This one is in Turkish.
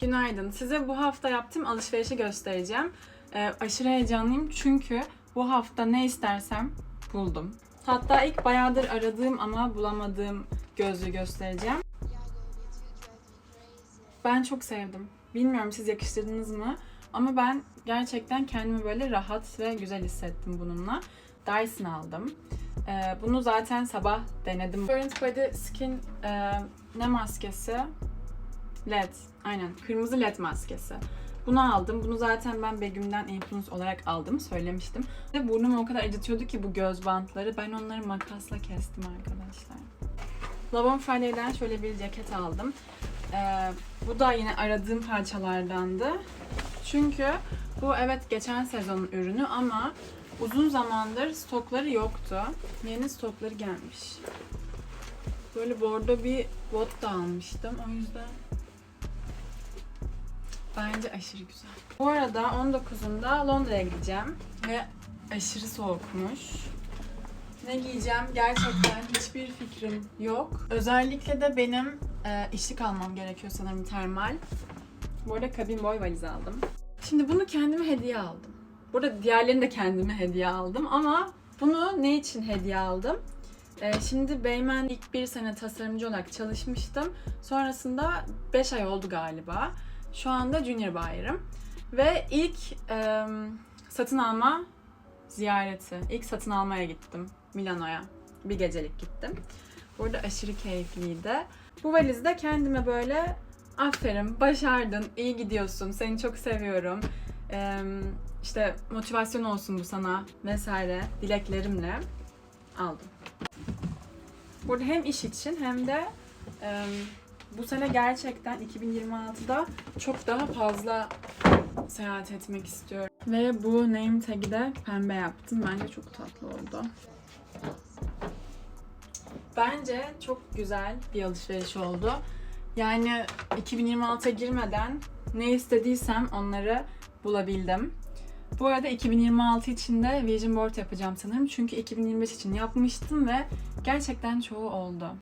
Günaydın. Size bu hafta yaptığım alışverişi göstereceğim. Ee, aşırı heyecanlıyım çünkü bu hafta ne istersem buldum. Hatta ilk bayağıdır aradığım ama bulamadığım gözlüğü göstereceğim. Ben çok sevdim. Bilmiyorum siz yakıştırdınız mı? Ama ben gerçekten kendimi böyle rahat ve güzel hissettim bununla. Dyson aldım. Ee, bunu zaten sabah denedim. Current Body Skin e, ne maskesi? LED. Aynen. Kırmızı LED maskesi. Bunu aldım. Bunu zaten ben Begüm'den influence olarak aldım. Söylemiştim. Ve burnumu o kadar acıtıyordu ki bu göz bantları. Ben onları makasla kestim arkadaşlar. Love Friday'den şöyle bir ceket aldım. Ee, bu da yine aradığım parçalardandı. Çünkü bu evet geçen sezonun ürünü ama uzun zamandır stokları yoktu. Yeni stokları gelmiş. Böyle bordo bir bot da almıştım. O yüzden bence aşırı güzel. Bu arada 19'unda Londra'ya gideceğim ve aşırı soğukmuş. Ne giyeceğim gerçekten hiçbir fikrim yok. Özellikle de benim e, içlik almam gerekiyor sanırım termal. Bu arada kabin boy valiz aldım. Şimdi bunu kendime hediye aldım. Burada diğerlerini de kendime hediye aldım ama bunu ne için hediye aldım? Ee, şimdi Beymen ilk bir sene tasarımcı olarak çalışmıştım. Sonrasında 5 ay oldu galiba. Şu anda junior buyer'ım. Ve ilk e, satın alma ziyareti, ilk satın almaya gittim Milano'ya. Bir gecelik gittim. Burada aşırı keyifliydi. Bu valizde kendime böyle aferin, başardın, iyi gidiyorsun, seni çok seviyorum. Ee, işte motivasyon olsun bu sana vesaire dileklerimle aldım. Burada hem iş için hem de bu sene gerçekten 2026'da çok daha fazla seyahat etmek istiyorum. Ve bu name tag'i de pembe yaptım. Bence çok tatlı oldu. Bence çok güzel bir alışveriş oldu. Yani 2026'a girmeden ne istediysem onları bulabildim. Bu arada 2026 için de Vision Board yapacağım sanırım. Çünkü 2025 için yapmıştım ve gerçekten çoğu oldu.